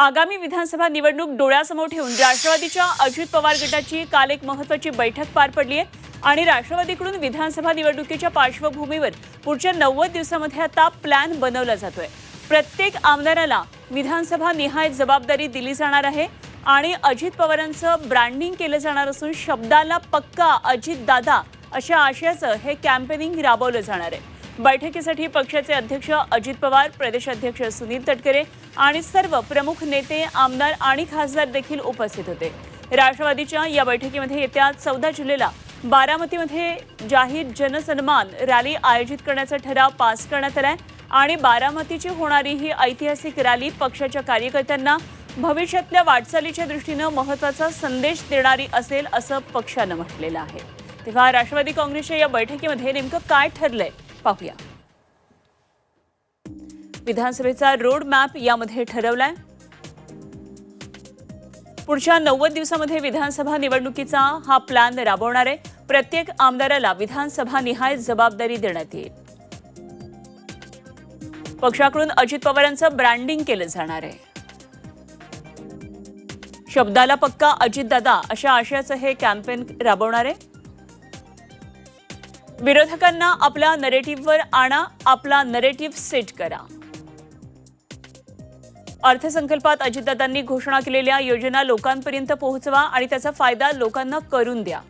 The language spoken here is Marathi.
आगामी विधानसभा निवडणूक डोळ्यासमोर ठेवून राष्ट्रवादीच्या अजित पवार गटाची काल एक महत्वाची बैठक पार पडली आहे. आणि राष्ट्रवादीकडून विधानसभा निवडणुकीच्या पार्श्वभूमीवर पुढच्या नव्वद दिवसामध्ये आता प्लॅन बनवला जातोय. प्रत्येक आमदाराला विधानसभा निहाय जबाबदारी दिली जाणार आहे आणि अजित पवारांचं ब्रँडिंग केलं जाणार असून शब्दाला पक्का अजित दादा अशा आशयाचं हे कॅम्पेनिंग राबवलं जाणार आहे. बैठकीसाठी पक्षाचे अध्यक्ष अजित पवार प्रदेशाध्यक्ष सुनील तटकरे आणि सर्व प्रमुख नेते आमदार आणि खासदार देखील उपस्थित होते. राष्ट्रवादीच्या या बैठकीमध्ये येत्या चौदा जुलैला बारामतीमध्ये जाहीर जनसन्मान रॅली आयोजित करण्याचा ठराव पास करण्यात आलाय आणि बारामतीची होणारी ही ऐतिहासिक रॅली पक्षाच्या कार्यकर्त्यांना भविष्यातल्या वाटचालीच्या दृष्टीनं महत्त्वाचा संदेश देणारी असेल असं पक्षानं म्हटलेलं आहे. तेव्हा राष्ट्रवादी काँग्रेसच्या या बैठकीमध्ये नेमकं काय ठरलंय? पाहूया. विधानसभेचा रोड मॅप यामध्ये ठरवलाय. पुढच्या नव्वद दिवसामध्ये विधानसभा निवडणुकीचा हा प्लॅन राबवणार आहे. प्रत्येक आमदाराला विधानसभा निहाय जबाबदारी देण्यात येईल. पक्षाकडून अजित पवारांचं ब्रँडिंग केलं जाणार आहे. शब्दाला पक्का अजितदादा अशा आशयाचं हे कॅम्पेन राबवणार आहे. विरोधकांना आपल्या नरेटिव्हवर आणा आपला नरेटिव्ह सेट करा. अर्थसंकल्पात अजितदादांनी घोषणा केलेल्या योजना लोकांपर्यंत पोहोचवा आणि त्याचा फायदा लोकांना करून द्या.